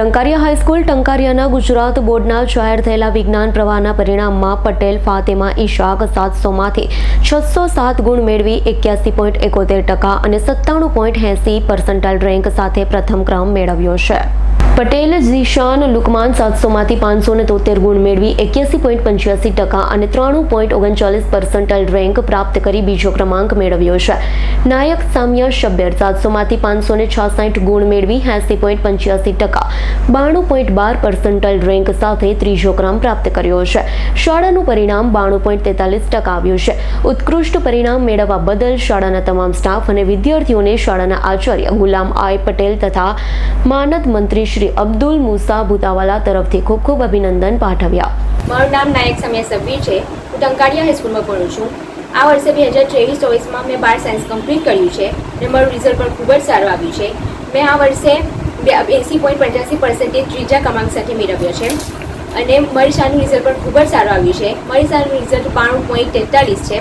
Tankaria high school ટંકારિયાના Gujarat બોર્ડના જાહેર થયેલા વિજ્ઞાન પ્રવાહના પરિણામમાં પટેલ, ફાતેમા, ઈશાક સાતસોમાંથી છસો સાત ગુણ મેળવી એક્યાસી પોઈન્ટ એકોતેર ટકા અને સત્તાણું પોઈન્ટ એંસી પર્સન્ટાઇલ રેન્ક સાથે પ્રથમ ક્રમ મેળવ્યો છે. પટેલ, ઝીશાન, લુકમાન સાતસોમાંથી પાંચસો ને તોતેર ગુણ મેળવી એક્યાસી પોઈન્ટ પંચ્યાસી ટકા અને ત્રાણું પોઈન્ટ ઓગણચાલીસ પર્સન્ટાઇલ રેન્ક પ્રાપ્ત કરી બીજો ક્રમાંક મેળવ્યો છે. નાયક સામ્ય શબ્બેર સાતસોમાંથી પાંચસો ને છાસઠ ગુણ મેળવી એંસી પોઈન્ટ પંચ્યાસી ટકા. બાણું પોઈન્ટ બાર પર્સન્ટાઇલ રેન્ક સાથે ત્રીજો ક્રમ પ્રાપ્ત કર્યો છે. શાળાનું પરિણામ બાણું પોઈન્ટ તેતાલીસ ટકા આવ્યું છે. ઉત્કૃષ્ટ પરિણામ મેળવવા બદલ શાળાના તમામ સ્ટાફ અને વિદ્યાર્થીઓને શાળાના આચાર્ય ગુલામ આય પટેલ તથા માનદ મંત્રી શ્રી અબ્દુલ મુસા ભૂતાવાલા તરફથી ખૂબ ખૂબ અભિનંદન પાઠવ્યા. મારું નામ નાયક સમય સભ્ય છે. હું ટંકાડિયા હાઈસ્કૂલમાં ભણું છું. આ વર્ષે બે હજાર ત્રેવીસ ચોવીસમાં મેં બાર સાયન્સ કમ્પ્લીટ કર્યું છે અને મારું રિઝલ્ટ પણ ખૂબ જ સારું આવ્યું છે. મેં આ વર્ષે એંસી પોઈન્ટ પંચ્યાસી પર્સન્ટેજ ત્રીજા ક્રમાંક સાથે મેળવ્યો છે. અને મારી શાળાનું રિઝલ્ટ પણ ખૂબ જ સારું આવ્યું છે. મારી શાળાનું રિઝલ્ટ બાણું પોઈન્ટ તેતાલીસ છે.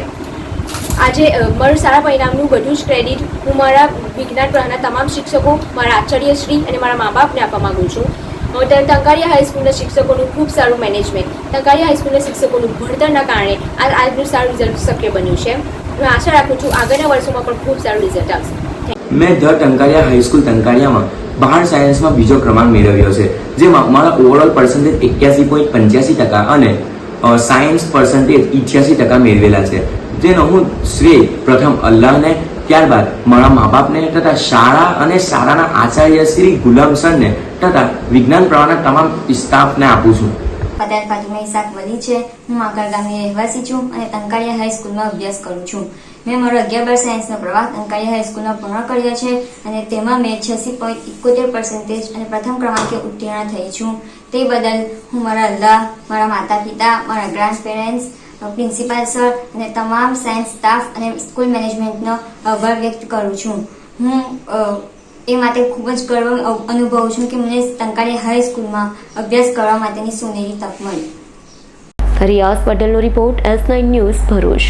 આજે મારું સારા પરિણામનું બધું જ ક્રેડિટ હું મારા વિજ્ઞાન પ્રહના તમામ શિક્ષકો મારા આચાર્યશ્રી અને મારા મા બાપને આપવા માગું છું. અ, ટ- હાઈસ્કૂલના શિક્ષકોનું ખૂબ સારું મેનેજમેન્ટ ટંકારિયા હાઈસ્કૂલના શિક્ષકોનું ભણતરના કારણે આ આજનું સારું રિઝલ્ટ શક્ય બન્યું છે. હું આશા રાખું છું આગળના વર્ષોમાં પણ ખૂબ સારું રિઝલ્ટ આવશે. મેં ધ ટંકારિયા હાઈસ્કૂલ ટંકારિયામાં બહાર સાયન્સમાં બીજો ક્રમાંક મેળવ્યો છે જેમાં મારા ઓવરઓલ પર્સન્ટેજ એક્યાસી પોઈન્ટ પંચ્યાસી ટકા અને સાયન્સ પર્સન્ટેજ ઇઠ્યાસી ટકા મેળવેલા છે. જેનો હું શ્રેય પ્રથમ અલ્લાહને ત્યારબાદ મારા મા બાપને તથા શાળા અને શાળાના આચાર્ય શ્રી ગુલામ સરને તથા વિજ્ઞાન પ્રવાહના તમામ સ્ટાફને આપું છું. પટેલ ફાતિમા ઇસાક વલી છે. હું માકડ ગામની રહેવાસી છું અને ટંકારિયા હાઈસ્કૂલમાં અભ્યાસ કરું છું. મેં મારો અગિયાર સાયન્સનો પ્રવાહ ટંકારિયા હાઈસ્કૂલમાં પૂર્ણ કર્યો છે અને તેમાં મેં છસી પોઈન્ટ ઇકોતેર પર્સન્ટેજ અને પ્રથમ ક્રમાંકે ઉત્તીર્ણ થઈ છું. તે બદલ હું મારા અલ્લાહ, મારા માતા પિતા મારા ગ્રાન્ડ પેરેન્ટ્સ પ્રિન્સિપાલ સર અને તમામ સાયન્સ સ્ટાફ અને સ્કૂલ મેનેજમેન્ટનો આભાર વ્યક્ત કરું છું. હું એ માટે ખૂબ જ ગર્વ અનુભવું છું કે મને ટંકારિયા હાઈસ્કૂલમાં અભ્યાસ કરવા માટેની સુનેરી તક મળી. રિયાઝ પટેલનો report S nine news Bharuch.